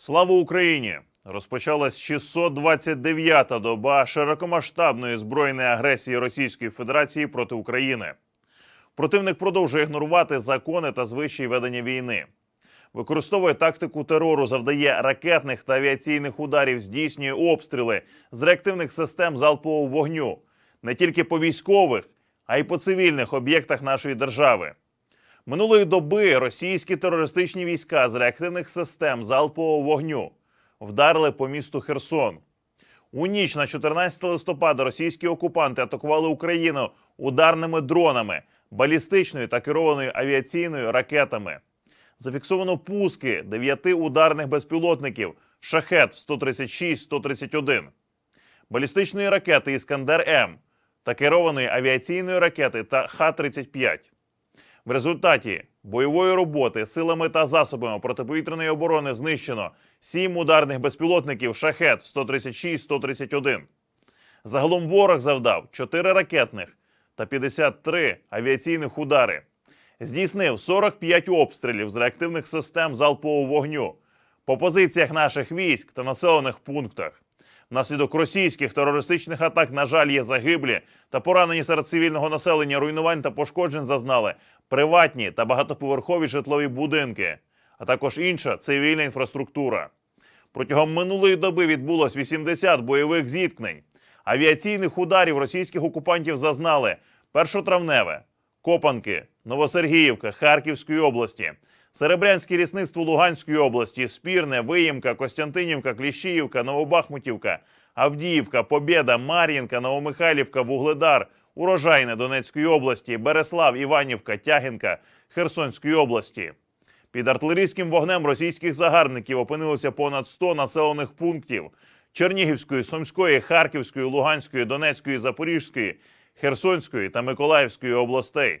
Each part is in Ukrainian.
Слава Україні! Розпочалась 629-та доба широкомасштабної збройної агресії Російської Федерації проти України. Противник продовжує ігнорувати закони та звичаї ведення війни. Використовує тактику терору, завдає ракетних та авіаційних ударів, здійснює обстріли з реактивних систем залпового вогню не тільки по військових, а й по цивільних об'єктах нашої держави. Минулої доби російські терористичні війська з реактивних систем залпового вогню вдарили по місту Херсон. У ніч на 14 листопада російські окупанти атакували Україну ударними дронами, балістичною та керованою авіаційною ракетами. Зафіксовано пуски дев'яти ударних безпілотників Шахет 136-131, балістичної ракети Іскандер М та керованої авіаційної ракети та Х-35. В результаті бойової роботи силами та засобами протиповітряної оборони знищено 7 ударних безпілотників Шахет 136-131. Загалом ворог завдав 4 ракетних та 53 авіаційних удари. Здійснив 45 обстрілів з реактивних систем залпового вогню по позиціях наших військ та населених пунктах. Внаслідок російських терористичних атак, на жаль, є загиблі та поранені серед цивільного населення руйнувань та пошкоджень зазнали приватні та багатоповерхові житлові будинки, а також інша цивільна інфраструктура. Протягом минулої доби відбулось 80 бойових зіткнень. Авіаційних ударів російських окупантів зазнали першотравневе, Копанки, Новосергіївка Харківської області, Серебрянське лісництво Луганської області, Спірне, Виїмка, Костянтинівка, Кліщіївка, Новобахмутівка, Авдіївка, Побєда, Мар'їнка, Новомихайлівка, Вугледар, Урожайне Донецької області, Береслав, Іванівка, Тягінка Херсонської області. Під артилерійським вогнем російських загарбників опинилося понад 100 населених пунктів Чернігівської, Сумської, Харківської, Луганської, Донецької, Запорізької, Херсонської та Миколаївської областей.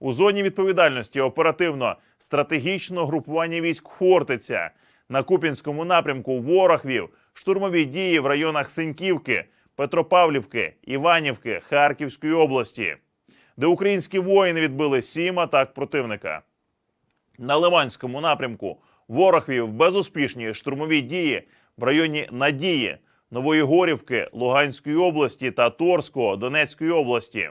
У зоні відповідальності оперативно-стратегічного групування військ Хортиця на Купінському напрямку ворог вів штурмові дії в районах Синьківки, Петропавлівки, Іванівки, Харківської області, де українські воїни відбили сім атак противника. На Лиманському напрямку ворог вів безуспішні штурмові дії в районі Надії, Нової Горівки, Луганської області та Торського Донецької області,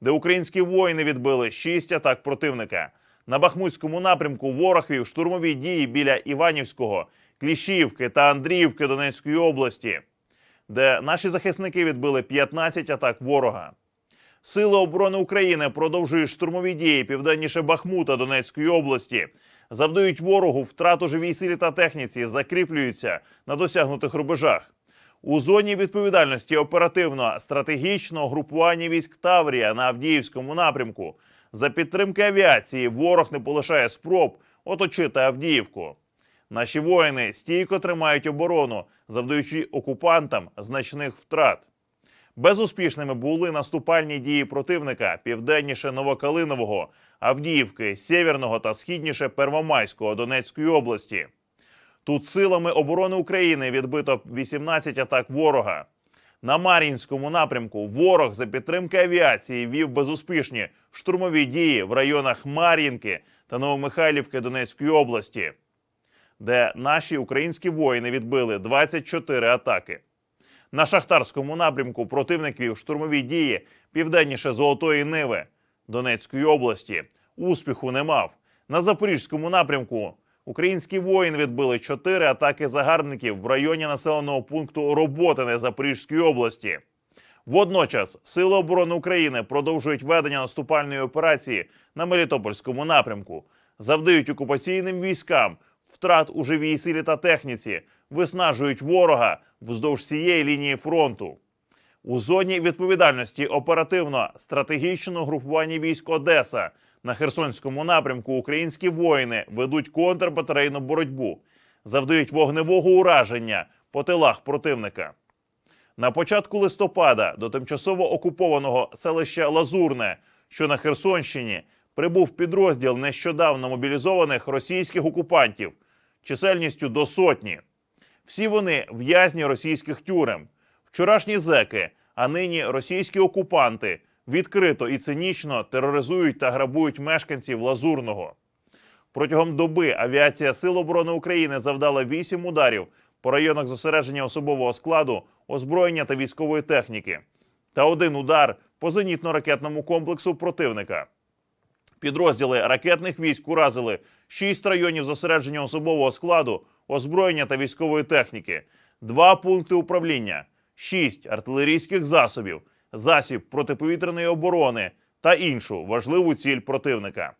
де українські воїни відбили шість атак противника. На Бахмутському напрямку ворог вів штурмові дії біля Іванівського, Кліщівки та Андріївки Донецької області, де наші захисники відбили 15 атак ворога. Сили оборони України продовжують штурмові дії південніше Бахмута Донецької області, завдають ворогу втрату живій силі та техніці, закріплюються на досягнутих рубежах. У зоні відповідальності оперативно-стратегічного групування військ Таврія на Авдіївському напрямку за підтримки авіації ворог не полишає спроб оточити Авдіївку. Наші воїни стійко тримають оборону, завдаючи окупантам значних втрат. Безуспішними були наступальні дії противника південніше Новокалинового, Авдіївки, Сєвєрного та східніше Первомайського Донецької області. Тут силами оборони України відбито 18 атак ворога. На Мар'їнському напрямку ворог за підтримки авіації вів безуспішні штурмові дії в районах Мар'їнки та Новомихайлівки Донецької області, де наші українські воїни відбили 24 атаки. На шахтарському напрямку противник вів штурмові дії південніше Золотої Ниви Донецької області. Успіху не мав. На запорізькому напрямку українські воїни відбили чотири атаки загарбників в районі населеного пункту Роботине Запорізької області. Водночас Сили оборони України продовжують ведення наступальної операції на Мелітопольському напрямку, завдають окупаційним військам втрат у живій силі та техніці, виснажують ворога вздовж всієї лінії фронту. У зоні відповідальності оперативно-стратегічного групування військ Одеса на Херсонському напрямку українські воїни ведуть контрбатарейну боротьбу, завдають вогневого ураження по тилах противника. На початку листопада до тимчасово окупованого селища Лазурне, що на Херсонщині, прибув підрозділ нещодавно мобілізованих російських окупантів чисельністю до сотні. Всі вони в'язні російських тюрем. Вчорашні зеки, а нині російські окупанти відкрито і цинічно тероризують та грабують мешканців Лазурного. Протягом доби авіація Сил оборони України завдала вісім ударів по районах зосередження особового складу, озброєння та військової техніки, та один удар по зенітно-ракетному комплексу противника. Підрозділи ракетних військ уразили шість районів зосередження особового складу, озброєння та військової техніки, два пункти управління, шість артилерійських засобів, засіб протиповітряної оборони та іншу важливу ціль противника.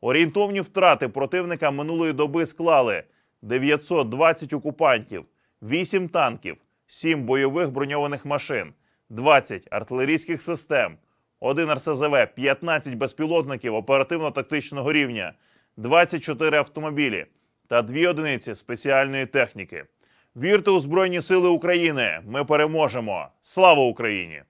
Орієнтовні втрати противника минулої доби склали 920 окупантів, 8 танків, 7 бойових броньованих машин, 20 артилерійських систем, 1 РСЗВ, 15 безпілотників оперативно-тактичного рівня, 24 автомобілі та 2 одиниці спеціальної техніки. Вірте у Збройні Сили України! Ми переможемо! Слава Україні!